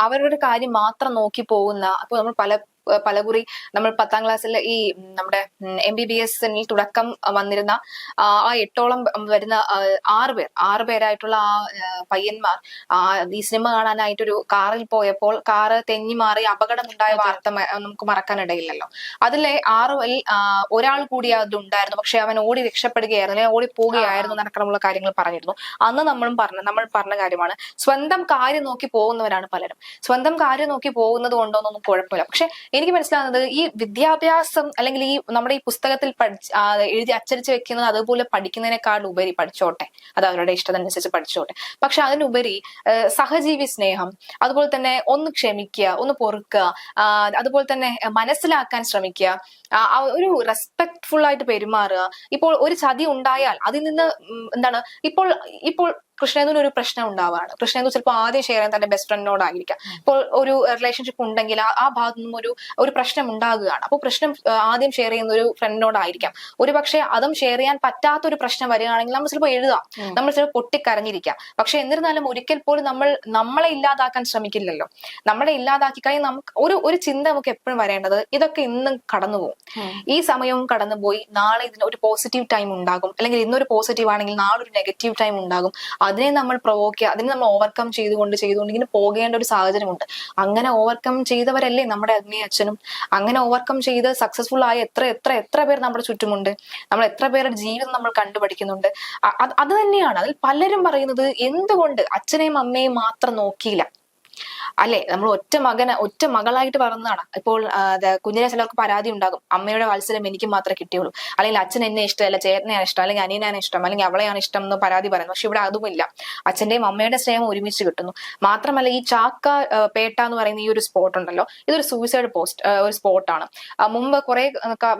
Speaker 2: അവരുടെ കാര്യം മാത്രം നോക്കി പോകുന്ന അപ്പൊ നമ്മൾ പല പലകുറി നമ്മൾ പത്താം ക്ലാസ്സിൽ ഈ നമ്മുടെ എം ബി ബി എസിനിൽ തുടക്കം വന്നിരുന്ന ആ എട്ടോളം വരുന്ന ആറ് പേർ ആറ് പേരായിട്ടുള്ള ആ പയ്യന്മാർ ഈ സിനിമ കാണാനായിട്ടൊരു കാറിൽ പോയപ്പോൾ കാറ് തെന്നി മാറി അപകടമുണ്ടായ വാർത്ത നമുക്ക് മറക്കാനിടയില്ലല്ലോ. അതിലെ ആറുവൽ ഒരാൾ കൂടി അതുണ്ടായിരുന്നു. പക്ഷെ അവൻ ഓടി രക്ഷപ്പെടുകയായിരുന്നു. അല്ലെങ്കിൽ ഓടി പോവുകയായിരുന്നു നടക്കണമുള്ള കാര്യങ്ങൾ പറഞ്ഞിരുന്നു. അന്ന് നമ്മളും പറഞ്ഞു നമ്മൾ പറഞ്ഞ കാര്യമാണ് സ്വന്തം കാര്യം നോക്കി പോകുന്നവരാണ് പലരും. സ്വന്തം കാര്യം നോക്കി പോകുന്നത് കൊണ്ടോന്നൊന്നും കുഴപ്പമില്ല. പക്ഷെ എനിക്ക് മനസ്സിലാകുന്നത് ഈ വിദ്യാഭ്യാസം അല്ലെങ്കിൽ ഈ നമ്മുടെ ഈ പുസ്തകത്തിൽ പഠിച്ച് എഴുതി അച്ചടിച്ച് വെക്കുന്നത് അതുപോലെ പഠിക്കുന്നതിനേക്കാൾ ഉപരി പഠിച്ചോട്ടെ. അത് അവരുടെ ഇഷ്ടത്തിനനുസരിച്ച് പഠിച്ചോട്ടെ. പക്ഷെ അതിനുപരി സഹജീവി സ്നേഹം അതുപോലെ തന്നെ ഒന്ന് ക്ഷമിക്കുക ഒന്ന് പൊറുക്കുക അതുപോലെ തന്നെ മനസ്സിലാക്കാൻ ശ്രമിക്കുക ഒരു റെസ്പെക്ട്ഫുൾ ആയിട്ട് പെരുമാറുക. ഇപ്പോൾ ഒരു ചതി ഉണ്ടായാൽ അതിൽ നിന്ന് എന്താണ് ഇപ്പോൾ ഇപ്പോൾ കൃഷ്ണേന്ദുവിന് ഒരു പ്രശ്നം ഉണ്ടാവാണ്. കൃഷ്ണേന്ദു ചിലപ്പോൾ ആദ്യം ഷെയർ ചെയ്യാൻ തന്റെ ബെസ്റ്റ് ഫ്രണ്ടിനോടായിരിക്കാം ഇപ്പോൾ ഒരു റിലേഷൻഷിപ്പ് ഉണ്ടെങ്കിൽ ആ ആ ഭാഗത്തു നിന്നും ഒരു ഒരു പ്രശ്നം ഉണ്ടാകുകയാണ്. അപ്പോൾ പ്രശ്നം ആദ്യം ഷെയർ ചെയ്യുന്ന ഒരു ഫ്രണ്ടിനോടായിരിക്കാം ഒരു പക്ഷേ അതും ഷെയർ ചെയ്യാൻ പറ്റാത്ത ഒരു പ്രശ്നം വരികയാണെങ്കിൽ നമ്മൾ ചിലപ്പോൾ എഴുതാം. നമ്മൾ ചിലപ്പോൾ പൊട്ടിക്കരഞ്ഞിരിക്കാം. പക്ഷെ എന്നിരുന്നാലും ഒരിക്കൽ പോലും നമ്മൾ നമ്മളെ ഇല്ലാതാക്കാൻ ശ്രമിക്കില്ലല്ലോ. നമ്മളെ ഇല്ലാതാക്കി കഴിഞ്ഞാൽ നമുക്ക് ഒരു ഒരു ചിന്ത നമുക്ക് എപ്പോഴും വരേണ്ടത് ഇതൊക്കെ ഇന്നും കടന്നു പോകും. ഈ സമയവും കടന്നുപോയി നാളെ ഇതിന് ഒരു പോസിറ്റീവ് ടൈം ഉണ്ടാകും. അല്ലെങ്കിൽ ഇന്നൊരു പോസിറ്റീവ് ആണെങ്കിൽ നാളെ ഒരു നെഗറ്റീവ് ടൈം ഉണ്ടാകും. അതിനെ നമ്മൾ പ്രൊവോക്ക് അതിനെ നമ്മൾ ഓവർകം ചെയ്തുകൊണ്ട് ചെയ്തുകൊണ്ട് ഇങ്ങനെ പോകേണ്ട ഒരു സാഹചര്യമുണ്ട്. അങ്ങനെ ഓവർകം ചെയ്തവരല്ലേ നമ്മുടെ അഗ്നി അച്ഛനും? അങ്ങനെ ഓവർകം ചെയ്ത് സക്സസ്ഫുൾ ആയ എത്ര എത്ര എത്ര പേർ നമ്മുടെ ചുറ്റുമുണ്ട്? നമ്മൾ എത്ര പേരുടെ ജീവിതം നമ്മൾ കണ്ടുപഠിക്കുന്നുണ്ട്? അത് തന്നെയാണ്. അതിൽ പലരും പറയുന്നത് എന്തുകൊണ്ട് അച്ഛനെയും അമ്മയും മാത്രം നോക്കിയില്ല? അല്ലെ? നമ്മൾ ഒറ്റ മകന് ഒറ്റ മകളായിട്ട് പറഞ്ഞതാണ് ഇപ്പോൾ കുഞ്ഞിനെ ചിലർക്ക് പരാതി ഉണ്ടാകും. അമ്മയുടെ വാത്സല്യം എനിക്ക് മാത്രമേ കിട്ടിയുള്ളൂ. അല്ലെങ്കിൽ അച്ഛൻ എന്നെ ഇഷ്ടമല്ല ചേട്ടനെയാണ് ഇഷ്ടം അല്ലെങ്കിൽ അനിയനാണ് ഇഷ്ടം അല്ലെങ്കിൽ അവളെയാണ് ഇഷ്ടം എന്ന് പരാതി പറയുന്നു. പക്ഷെ ഇവിടെ അതുമില്ല. അച്ഛന്റെയും അമ്മയുടെ സ്നേഹം ഒരുമിച്ച് കിട്ടുന്നു. മാത്രമല്ല ഈ ചാക്ക പേട്ട എന്ന് പറയുന്ന ഈ ഒരു സ്പോട്ട് ഉണ്ടല്ലോ ഇതൊരു സൂയിസൈഡ് പോസ്റ്റ് ഒരു സ്പോട്ടാണ് മുമ്പ് കുറെ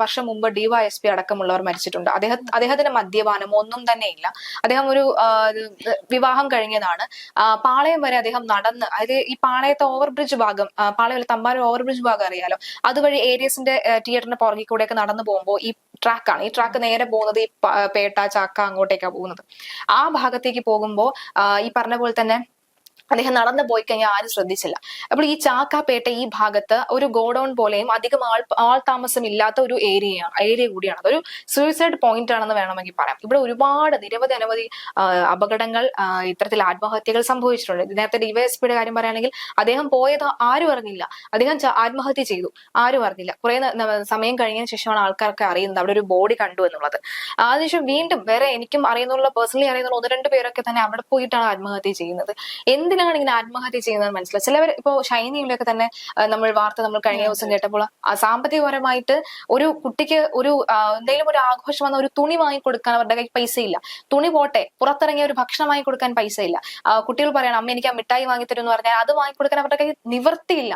Speaker 2: വർഷം മുമ്പ് ഡിവൈഎസ്പി അടക്കമുള്ളവർ മരിച്ചിട്ടുണ്ട്. അദ്ദേഹം അദ്ദേഹത്തിന്റെ മദ്യപാനം ഒന്നും തന്നെ ഇല്ല. അദ്ദേഹം ഒരു വിവാഹം കഴിഞ്ഞതാണ്. പാളയം വരെ അദ്ദേഹം നടന്ന് അതായത് ഈ പാളയത്തെ ഓവർബ്രിഡ്ജ് ഭാഗം പാളയത്തെ പാളയം തമ്പാനൂർ ഓവർബ്രിഡ്ജ് ഭാഗം അറിയാലോ? അതുവഴി ഏരിയസിന്റെ തിയേറ്ററിന്റെ പുറകിൽ കൂടെയൊക്കെ നടന്നു പോകുമ്പോൾ ഈ ട്രാക്കാണ് ഈ ട്രാക്ക് നേരെ പോകുന്നത് ഈ പേട്ട ചാക്ക അങ്ങോട്ടേക്കാണ് പോകുന്നത്. ആ ഭാഗത്തേക്ക് പോകുമ്പോൾ ഈ പറഞ്ഞ പോലെ തന്നെ അദ്ദേഹം നടന്നു പോയി കഴിഞ്ഞാൽ ആരും ശ്രദ്ധിച്ചില്ല. അപ്പോൾ ഈ ചാക്കാപ്പേട്ട ഈ ഭാഗത്ത് ഒരു ഗോഡൌൺ പോലെയും അധികം ആൾ ആൾ താമസം ഇല്ലാത്ത ഒരു ഏരിയ ഏരിയ കൂടിയാണ്. അതൊരു സൂയിസൈഡ് പോയിന്റ് ആണെന്ന് വേണമെങ്കിൽ പറയാം. ഇവിടെ ഒരുപാട് നിരവധി അനവധി അപകടങ്ങൾ ഇത്തരത്തിൽ ആത്മഹത്യകൾ സംഭവിച്ചിട്ടുണ്ട്. നേരത്തെ ഡിവൈഎസ്പിയുടെ കാര്യം പറയുകയാണെങ്കിൽ അദ്ദേഹം പോയത് ആരും അറിഞ്ഞില്ല. അദ്ദേഹം ആത്മഹത്യ ചെയ്തു. ആരും അറിഞ്ഞില്ല. കുറെ സമയം കഴിഞ്ഞതിന് ശേഷമാണ് ആൾക്കാർക്ക് അറിയുന്നത് അവിടെ ഒരു ബോഡി കണ്ടു എന്നുള്ളത്. അതിനുശേഷം വീണ്ടും വേറെ എനിക്കും അറിയുന്നുള്ള പേഴ്സണലി അറിയുന്നുള്ള ഒന്ന് രണ്ട് പേരൊക്കെ തന്നെ അവിടെ പോയിട്ടാണ് ആത്മഹത്യ ചെയ്യുന്നത്. എന്തിനാണ് ഇങ്ങനെ ആത്മഹത്യ ചെയ്യുന്നത് മനസ്സിലായി ചിലവർ ഇപ്പോ ഷൈനിയിലൊക്കെ തന്നെ നമ്മൾ വാർത്ത നമ്മൾ കഴിഞ്ഞ ദിവസം കേട്ടപ്പോൾ സാമ്പത്തികപരമായിട്ട് ഒരു കുട്ടിക്ക് ഒരു എന്തെങ്കിലും ഒരു ആഘോഷം വന്ന ഒരു തുണി വാങ്ങിക്കൊടുക്കാൻ അവരുടെ കയ്യിൽ പൈസ ഇല്ല തുണി പോട്ടെ പുറത്തിറങ്ങിയ ഒരു ഭക്ഷണം വാങ്ങിക്കൊടുക്കാൻ പൈസ ഇല്ല കുട്ടികൾ പറയണം അമ്മ എനിക്ക് ആ മിഠായി വാങ്ങിത്തരും എന്ന് പറഞ്ഞാൽ അത് വാങ്ങിക്കൊടുക്കാൻ അവരുടെ കയ്യിൽ നിവർത്തിയില്ല.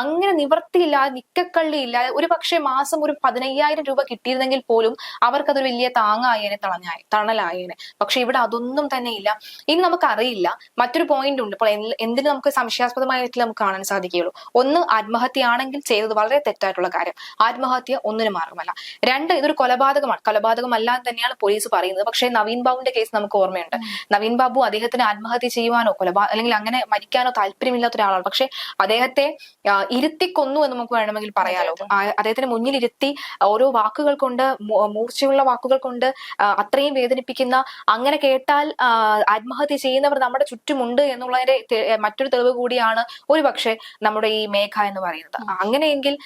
Speaker 2: അങ്ങനെ നിവർത്തിയില്ല നിക്കക്കള്ളി ഇല്ല ഒരു പക്ഷേ മാസം ഒരു പതിനയ്യായിരം രൂപ കിട്ടിയിരുന്നെങ്കിൽ പോലും അവർക്കതൊരു വലിയ താങ്ങായേനെ തളഞ്ഞായി തണലായേനെ. പക്ഷെ ഇവിടെ അതൊന്നും തന്നെ ഇല്ല. ഇനി നമുക്കറിയില്ല. മറ്റൊരു പോയിന്റ് ഉണ്ട്. ഉണ്ട്. അപ്പോൾ എന്ത് എന്തിന് നമുക്ക് സംശയാസ്പദമായിട്ട് നമുക്ക് കാണാൻ സാധിക്കുകയുള്ളൂ. ഒന്ന് ആത്മഹത്യയാണെങ്കിൽ ചെയ്തത് വളരെ തെറ്റായിട്ടുള്ള കാര്യം. ആത്മഹത്യ ഒന്നിനും മാർഗമല്ല. രണ്ട് ഇതൊരു കൊലപാതകമാണ്. കൊലപാതകമല്ല എന്ന് തന്നെയാണ് പോലീസ് പറയുന്നത്. പക്ഷേ നവീൻ ബാബുവിന്റെ കേസ് നമുക്ക് ഓർമ്മയുണ്ട്. നവീൻ ബാബു അദ്ദേഹത്തിന് ആത്മഹത്യ ചെയ്യുവാനോ കൊലപാ അല്ലെങ്കിൽ അങ്ങനെ മരിക്കാനോ താല്പര്യമില്ലാത്ത ഒരാളാണ്. പക്ഷെ അദ്ദേഹത്തെ ഇരുത്തി കൊന്നു എന്ന് നമുക്ക് വേണമെങ്കിൽ പറയാലോ. അദ്ദേഹത്തിന് മുന്നിൽ ഇരുത്തി ഓരോ വാക്കുകൾ കൊണ്ട് മൂർച്ചയുള്ള വാക്കുകൾ കൊണ്ട് അത്രയും വേദനിപ്പിക്കുന്ന അങ്ങനെ കേട്ടാൽ ആത്മഹത്യ ചെയ്യുന്നവർ നമ്മുടെ ചുറ്റുമുണ്ട് എന്നുള്ളതിന്റെ തെ- മറ്റൊരു തെളിവ് കൂടിയാണ് ഒരു പക്ഷേ നമ്മുടെ ഈ മേഘ എന്ന് പറയുന്നത്. അങ്ങനെയെങ്കിൽ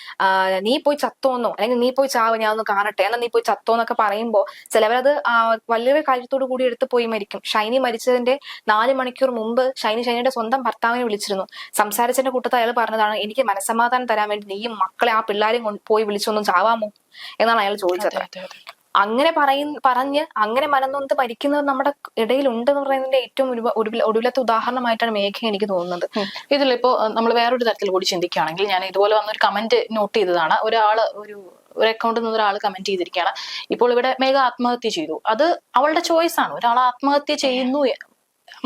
Speaker 2: നീ പോയി ചത്തോന്നോ? അല്ലെങ്കിൽ നീ പോയി ചാവ് ഞാൻ ഒന്ന് കാണട്ടെ. എന്നാൽ നീ പോയി ചത്തോന്നൊക്കെ പറയുമ്പോൾ ചിലവരത് വലിയൊരു കാര്യത്തോടു കൂടി എടുത്തു പോയി മരിക്കും. ഷൈനി മരിച്ചതിന്റെ നാല് മണിക്കൂർ മുമ്പ് ഷൈനി ഷൈനിയുടെ സ്വന്തം ഭർത്താവിനെ വിളിച്ചിരുന്നു. സംസാരിച്ചതിന്റെ കൂട്ടത്തിൽ അയാൾ പറഞ്ഞതാണ് എനിക്ക് മനസ്സമാധാനം തരാൻ വേണ്ടി നീയും മക്കളെ ആ പിള്ളേരെയും കൊണ്ട് പോയി വിളിച്ചൊന്നും ചാവാമോ? എന്നാണ് അയാൾ ചോദിച്ചത്. അങ്ങനെ പറയ പറഞ്ഞ് അങ്ങനെ മനംനൊന്ത് മരിക്കുന്നത് നമ്മുടെ ഇടയിൽ ഉണ്ടെന്ന് പറയുന്നതിന്റെ ഏറ്റവും ഒടുവിലത്തെ ഉദാഹരണമായിട്ടാണ് മേഘ എനിക്ക് തോന്നുന്നത്.
Speaker 1: ഇതിലിപ്പോ നമ്മൾ വേറൊരു തരത്തിൽ കൂടി ചിന്തിക്കുകയാണെങ്കിൽ ഞാൻ ഇതുപോലെ വന്നൊരു കമന്റ് നോട്ട് ചെയ്തതാണ്. ഒരാൾ ഒരു ഒരു അക്കൗണ്ടിൽ നിന്ന് ഒരാൾ കമന്റ് ചെയ്തിരിക്കുകയാണ്. ഇപ്പോൾ ഇവിടെ മേഘ ആത്മഹത്യ ചെയ്തു. അത് അവളുടെ ചോയ്സ് ആണ്. ഒരാൾ ആത്മഹത്യ ചെയ്യുന്നു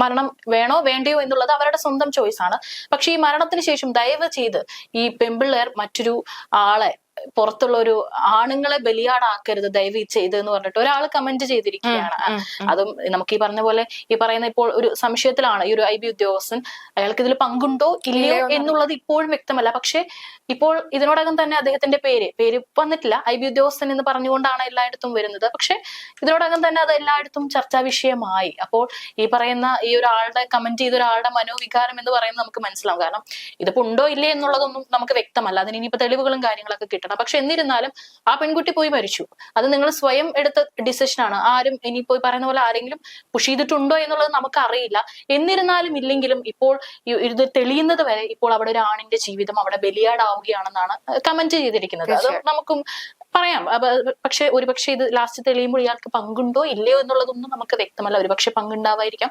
Speaker 1: മരണം വേണോ വേണ്ടയോ എന്നുള്ളത് അവരുടെ സ്വന്തം ചോയ്സ് ആണ്. പക്ഷെ ഈ മരണത്തിന് ശേഷം ദയവ് ചെയ്ത് ഈ പെമ്പിള്ളേർ മറ്റൊരു ആളെ പുറത്തുള്ള ഒരു ആണുങ്ങളെ ബലിയാടാക്കരുത് ദയവ് ചെയ്ത് എന്ന് പറഞ്ഞിട്ട് ഒരാൾ കമന്റ് ചെയ്തിരിക്കുകയാണ്. അതും നമുക്ക് ഈ പറഞ്ഞ പോലെ ഈ പറയുന്ന ഇപ്പോൾ ഒരു സംശയത്തിലാണ് ഈ ഒരു ഐ ബി ഉദ്യോഗസ്ഥൻ. അയാൾക്ക് ഇതിൽ പങ്കുണ്ടോ ഇല്ലയോ
Speaker 2: ഇല്ലയോ
Speaker 1: എന്നുള്ളത് ഇപ്പോഴും വ്യക്തമല്ല. പക്ഷേ ഇപ്പോൾ ഇതിനോടകം തന്നെ അദ്ദേഹത്തിന്റെ പേര് പേര് വന്നിട്ടില്ല. ഐ ബി ഉദ്യോഗസ്ഥൻ എന്ന് പറഞ്ഞുകൊണ്ടാണ് എല്ലായിടത്തും വരുന്നത്. പക്ഷെ ഇതിനോടകം തന്നെ അത് എല്ലായിടത്തും ചർച്ചാ വിഷയമായി. അപ്പോൾ ഈ പറയുന്ന ഈ ഒരാളുടെ കമന്റ് ചെയ്ത ഒരാളുടെ മനോവികാരം എന്ന് പറയുന്നത് നമുക്ക് മനസ്സിലാവും. കാരണം ഇതിപ്പോ ഉണ്ടോ ഇല്ലേ എന്നുള്ളതൊന്നും നമുക്ക് വ്യക്തമല്ല. അതിന് ഇനിയിപ്പോ തെളിവുകളും കാര്യങ്ങളൊക്കെ കിട്ടണം. പക്ഷെ എന്നിരുന്നാലും ആ പെൺകുട്ടി പോയി മരിച്ചു. അത് നിങ്ങൾ സ്വയം എടുത്ത ഡിസിഷൻ ആണ്. ആരും ഇനി പോയി പറയുന്ന പോലെ ആരെങ്കിലും പുഷ് ചെയ്തിട്ടുണ്ടോ എന്നുള്ളത് നമുക്ക് അറിയില്ല എന്നിരുന്നാലും ഇല്ലെങ്കിലും ഇപ്പോൾ ഇത് തെളിയുന്നത് വരെ ഇപ്പോൾ അവിടെ ഒരു ആണിന്റെ ജീവിതം അവിടെ ബലിയാടാവുകയാണെന്നാണ് കമന്റ് ചെയ്തിരിക്കുന്നത്. അത് നമുക്കും പറയാം. പക്ഷെ ഒരുപക്ഷെ ഇത് ലാസ്റ്റ് തെളിയുമ്പോൾ ഇയാൾക്ക് പങ്കുണ്ടോ ഇല്ലയോ എന്നുള്ളതൊന്നും നമുക്ക് വ്യക്തമല്ല. ഒരുപക്ഷെ പങ്കുണ്ടാവായിരിക്കാം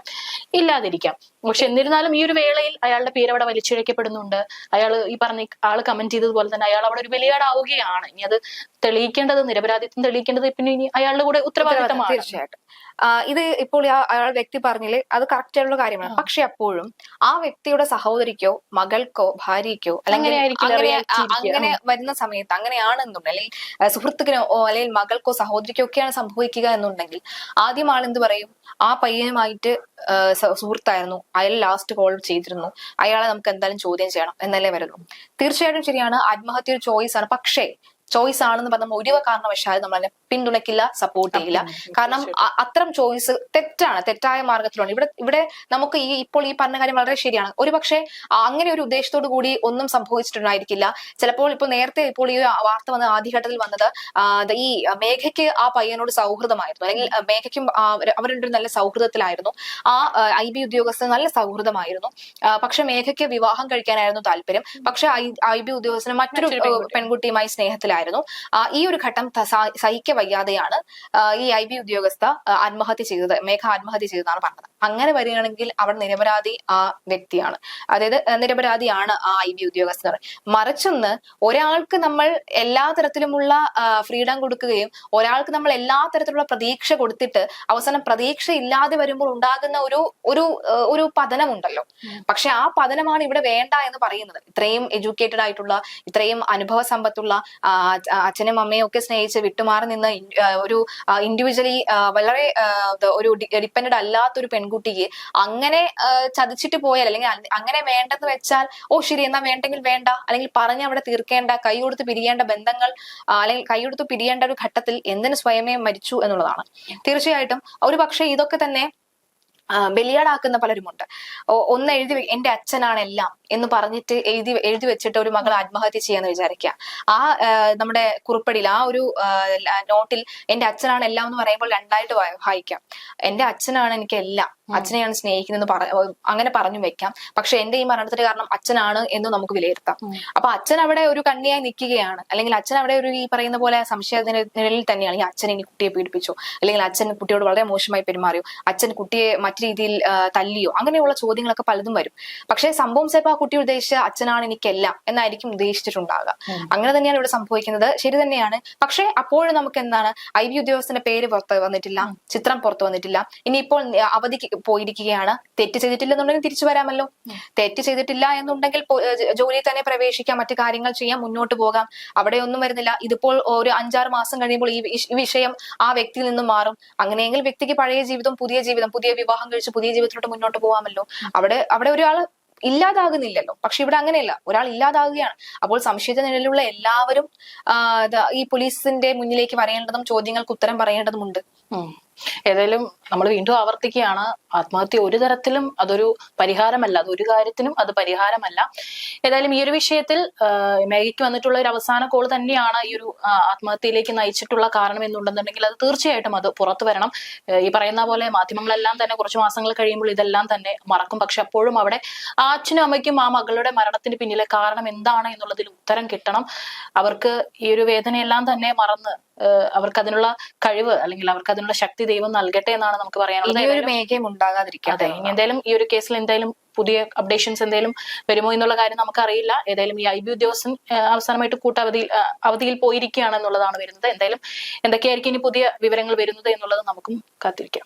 Speaker 1: ഇല്ലാതിരിക്കാം. പക്ഷെ എന്നിരുന്നാലും ഈ ഒരു വേളയിൽ അയാളുടെ പേര് അവിടെ വലിച്ചിഴക്കപ്പെടുന്നുണ്ട്. അയാൾ ഈ പറഞ്ഞ ആൾ കമന്റ് ചെയ്തതുപോലെ തന്നെ അയാൾ അവിടെ ഒരു വിലയാടാവുകയാണ് ഇനി അത് തെളിയിക്കേണ്ടത് നിരപരാധിത്വം തെളിയിക്കേണ്ടത് പിന്നെ ഇനി അയാളുടെ കൂടെ ഉത്തരവാദിത്തമാണ്.
Speaker 2: തീർച്ചയായിട്ടും. ഇത് ഇപ്പോൾ ആ അയാൾ വ്യക്തി പറഞ്ഞില്ലേ അത് കറക്റ്റ് ആയിട്ടുള്ള കാര്യമാണ്. പക്ഷെ അപ്പോഴും ആ വ്യക്തിയുടെ സഹോദരിക്കോ മകൾക്കോ ഭാര്യയ്ക്കോ അല്ലെങ്കിൽ അങ്ങനെ വരുന്ന സമയത്ത് അങ്ങനെയാണെന്നുണ്ടെങ്കിൽ അല്ലെങ്കിൽ സുഹൃത്തുക്കനോ അല്ലെങ്കിൽ മകൾക്കോ സഹോദരിക്കോ ഒക്കെയാണ് സംഭവിക്കുക എന്നുണ്ടെങ്കിൽ ആദ്യം ആൾ എന്ത് പറയും? ആ പയ്യനുമായിട്ട് സുഹൃത്തായിരുന്നു. അയാൾ ലാസ്റ്റ് കോൾ ചെയ്തിരുന്നു. അയാളെ നമുക്ക് എന്തായാലും ചോദ്യം ചെയ്യണം. എന്നല്ലേ വരുന്നു. തീർച്ചയായിട്ടും ശരിയാണ്. ആത്മഹത്യ ഒരു ചോയ്സ് ആണ്. പക്ഷേ ചോയ്സ് ആണെന്ന് പറഞ്ഞ ഒരു കാരണവശാലും നമ്മൾ അതിനെ പിന്തുണയ്ക്കില്ല സപ്പോർട്ട് ചെയ്യില്ല. കാരണം അത്തരം ചോയ്സ് തെറ്റാണ് തെറ്റായ മാർഗത്തിലാണ് ഇവിടെ ഇവിടെ നമുക്ക് ഈ ഇപ്പോൾ ഈ പറഞ്ഞ കാര്യം വളരെ ശരിയാണ്. ഒരു പക്ഷേ അങ്ങനെ ഒരു ഉദ്ദേശത്തോടു കൂടി ഒന്നും സംഭവിച്ചിട്ടുണ്ടായിരിക്കില്ല. ചിലപ്പോൾ ഇപ്പോൾ നേരത്തെ ഇപ്പോൾ ഈ വാർത്ത വന്ന ആദ്യഘട്ടത്തിൽ വന്നത് ഈ മേഘയ്ക്ക് ആ പയ്യനോട് സൗഹൃദമായിരുന്നു. അല്ലെങ്കിൽ മേഘയ്ക്കും അവർ രണ്ടും അവരുടെ നല്ല സൗഹൃദത്തിലായിരുന്നു. ആ ഐ ബി ഉദ്യോഗസ്ഥർ നല്ല സൗഹൃദമായിരുന്നു. പക്ഷെ മേഘയ്ക്ക് വിവാഹം കഴിക്കാനായിരുന്നു താല്പര്യം. പക്ഷെ ഐ ബി ഉദ്യോഗസ്ഥന് മറ്റൊരു പെൺകുട്ടിയുമായി സ്നേഹത്തിലായിരുന്നു. ആ, ഈ ഒരു ഘട്ടം സഹിക്ക വയ്യാതെയാണ് ഈ ഐ ബി ഉദ്യോഗസ്ഥ ആത്മഹത്യ ചെയ്തത് മേഘ ആത്മഹത്യ ചെയ്തതാണ് പറഞ്ഞത്. അങ്ങനെ വരികയാണെങ്കിൽ അവിടെ നിരപരാധി ആ വ്യക്തിയാണ്. അതായത് നിരപരാധിയാണ് ആ ഐ ബി ഉദ്യോഗസ്ഥർ. മറിച്ചൊന്ന് ഒരാൾക്ക് നമ്മൾ എല്ലാ തരത്തിലുമുള്ള ഫ്രീഡം കൊടുക്കുകയും ഒരാൾക്ക് നമ്മൾ എല്ലാ തരത്തിലുള്ള പ്രതീക്ഷ കൊടുത്തിട്ട് അവസാനം പ്രതീക്ഷ ഇല്ലാതെ വരുമ്പോൾ ഉണ്ടാകുന്ന ഒരു ഒരു ഒരു പതനമുണ്ടല്ലോ. പക്ഷെ ആ പതനമാണ് ഇവിടെ വേണ്ട എന്ന് പറയുന്നത്. ഇത്രയും എഡ്യൂക്കേറ്റഡ് ആയിട്ടുള്ള ഇത്രയും അനുഭവ സമ്പത്തുള്ള അച്ഛനും അമ്മയും ഒക്കെ സ്നേഹിച്ച് വിട്ടുമാറി നിന്ന് ഒരു ഇൻഡിവിജ്വലി വളരെ ഒരു ഡിപ്പെൻഡ് അല്ലാത്ത ഒരു പെൺകുട്ടിക്ക് അങ്ങനെ ചതിച്ചിട്ട് പോയാൽ അല്ലെങ്കിൽ അങ്ങനെ വേണ്ടെന്ന് വെച്ചാൽ ഓ ശരി എന്നാ വേണ്ടെങ്കിൽ വേണ്ട. അല്ലെങ്കിൽ പറഞ്ഞ് അവിടെ തീർക്കേണ്ട കൈ കൊടുത്ത് പിരിയേണ്ട ബന്ധങ്ങൾ അല്ലെങ്കിൽ കൈ കൊടുത്ത് പിരിയേണ്ട ഒരു ഘട്ടത്തിൽ എന്തിന് സ്വയമേ മരിച്ചു എന്നുള്ളതാണ്. തീർച്ചയായിട്ടും ഒരു പക്ഷേ ഇതൊക്കെ തന്നെ ബലിയാടാക്കുന്ന പലരുമുണ്ട്. ഒന്ന് എഴുതി എന്റെ അച്ഛനാണ് എല്ലാം എന്ന് പറഞ്ഞിട്ട് എഴുതി എഴുതി വെച്ചിട്ട് ഒരു മകൾ ആത്മഹത്യ ചെയ്യാന്ന് വിചാരിക്കുക ആ നമ്മുടെ കുറിപ്പടിയിൽ ആ ഒരു നോട്ടിൽ എന്റെ അച്ഛനാണ് എല്ലാം എന്ന് പറയുമ്പോൾ രണ്ടായിട്ട് വായിക്കാം. എന്റെ അച്ഛനാണ് എനിക്ക് എല്ലാം അച്ഛനെയാണ് സ്നേഹിക്കുന്നത് പറ അങ്ങനെ പറഞ്ഞു വെക്കാം. പക്ഷെ എന്റെ ഈ മരണത്തിന് കാരണം അച്ഛനാണ് എന്ന് നമുക്ക് വിലയിരുത്താം. അപ്പൊ അച്ഛൻ അവിടെ ഒരു കണ്ണിയായി നിൽക്കുകയാണ്. അല്ലെങ്കിൽ അച്ഛൻ അവിടെ ഒരു ഈ പറയുന്ന പോലെ സംശയ നിഴലിൽ തന്നെയാണ്. ഈ അച്ഛൻ ഇനി കുട്ടിയെ പീഡിപ്പിച്ചു. അല്ലെങ്കിൽ അച്ഛൻ കുട്ടിയോട് വളരെ മോശമായി പെരുമാറിയോ. അച്ഛൻ കുട്ടിയെ മറ്റു രീതിയിൽ തല്ലിയോ? അങ്ങനെയുള്ള ചോദ്യങ്ങളൊക്കെ പലതും വരും. പക്ഷേ സംഭവം ചിലപ്പോൾ ആ കുട്ടി ഉദ്ദേശിച്ച അച്ഛനാണ് എനിക്കെല്ലാം എന്നായിരിക്കും ഉദ്ദേശിച്ചിട്ടുണ്ടാകുക അങ്ങനെ തന്നെയാണ് ഇവിടെ സംഭവിക്കുന്നത്. ശരി തന്നെയാണ്. പക്ഷേ അപ്പോഴും നമുക്ക് എന്താണ് ഐ ബി ഉദ്യോഗസ്ഥന്റെ പേര് പുറത്ത് വന്നിട്ടില്ല ചിത്രം പുറത്ത് വന്നിട്ടില്ല. ഇനിയിപ്പോൾ അവധിക്ക് പോയിരിക്കുകയാണ്. തെറ്റ് ചെയ്തിട്ടില്ല എന്നുണ്ടെങ്കിൽ തിരിച്ചു വരാമല്ലോ. തെറ്റ് ചെയ്തിട്ടില്ല എന്നുണ്ടെങ്കിൽ ജോലിയിൽ തന്നെ പ്രവേശിക്കാം മറ്റു കാര്യങ്ങൾ ചെയ്യാം മുന്നോട്ട് പോകാം. അവിടെ ഒന്നും വരുന്നില്ല. ഇതിപ്പോൾ ഒരു അഞ്ചാറ് മാസം കഴിയുമ്പോൾ ഈ വിഷയം ആ വ്യക്തിയിൽ നിന്നും മാറും. അങ്ങനെയെങ്കിൽ വ്യക്തിക്ക് പഴയ ജീവിതം പുതിയ ജീവിതം പുതിയ വിവാഹം കഴിച്ച് പുതിയ ജീവിതത്തിലോട്ട് മുന്നോട്ട് പോകാമല്ലോ അവിടെ അവിടെ ഒരാൾ ഇല്ലാതാകുന്നില്ലല്ലോ. പക്ഷെ ഇവിടെ അങ്ങനെയല്ല. ഒരാൾ ഇല്ലാതാകുകയാണ്. അപ്പോൾ സംശയത്തിന് നിലയിലുള്ള എല്ലാവരും ഈ പോലീസിന്റെ മുന്നിലേക്ക് വരേണ്ടതും ചോദ്യങ്ങൾക്ക് ഉത്തരം പറയേണ്ടതുമുണ്ട്.
Speaker 1: ഏതായാലും നമ്മൾ വീണ്ടും ആവർത്തിക്കുകയാണ്. ആത്മഹത്യ ഒരു തരത്തിലും അതൊരു പരിഹാരമല്ല. അത് ഒരു കാര്യത്തിനും അത് പരിഹാരമല്ല. ഏതായാലും ഈ ഒരു വിഷയത്തിൽ മേഘയ്ക്ക് വന്നിട്ടുള്ള ഒരു അവസാന കോൾ തന്നെയാണ് ഈ ഒരു ആത്മഹത്യയിലേക്ക് നയിച്ചിട്ടുള്ള കാരണം എന്നുണ്ടെന്നുണ്ടെങ്കിൽ അത് തീർച്ചയായിട്ടും അത് പുറത്തു വരണം. ഈ പറയുന്ന പോലെ മാധ്യമങ്ങളെല്ലാം തന്നെ കുറച്ച് മാസങ്ങൾ കഴിയുമ്പോൾ ഇതെല്ലാം തന്നെ മറക്കും. പക്ഷെ അപ്പോഴും അവിടെ ആ അച്ഛനും അമ്മയ്ക്കും ആ മകളുടെ മരണത്തിന് പിന്നിലെ കാരണം എന്താണ് എന്നുള്ളതിൽ ഉത്തരം കിട്ടണം. അവർക്ക് ഈ ഒരു വേദനയെല്ലാം തന്നെ മറന്ന് അവർക്ക് അതിനുള്ള കഴിവ് അല്ലെങ്കിൽ അവർക്ക് അതിനുള്ള ശക്തി ദൈവം നൽകട്ടെ എന്നാണ് നമുക്ക് പറയാനുള്ളത്.
Speaker 2: ഈ
Speaker 1: ഒരു
Speaker 2: മേഘയും ഉണ്ടാകാതിരിക്കട്ടെ.
Speaker 1: അതെ ഇനി എന്തായാലും ഈ ഒരു കേസിൽ എന്തായാലും പുതിയ അപ്ഡേഷൻസ് എന്തെങ്കിലും വരുമോ എന്നുള്ള കാര്യം നമുക്കറിയില്ല. ഏതായാലും ഈ ഐ ബി ഉദ്യോഗസ്ഥൻ അവസാനമായിട്ട് കൂട്ടവധിയിൽ അവധിയിൽ പോയിരിക്കുകയാണ് എന്നുള്ളതാണ് വരുന്നത്. എന്തായാലും എന്തൊക്കെയായിരിക്കും ഇനി പുതിയ വിവരങ്ങൾ വരുന്നത് എന്നുള്ളത് നമുക്കും കാത്തിരിക്കാം.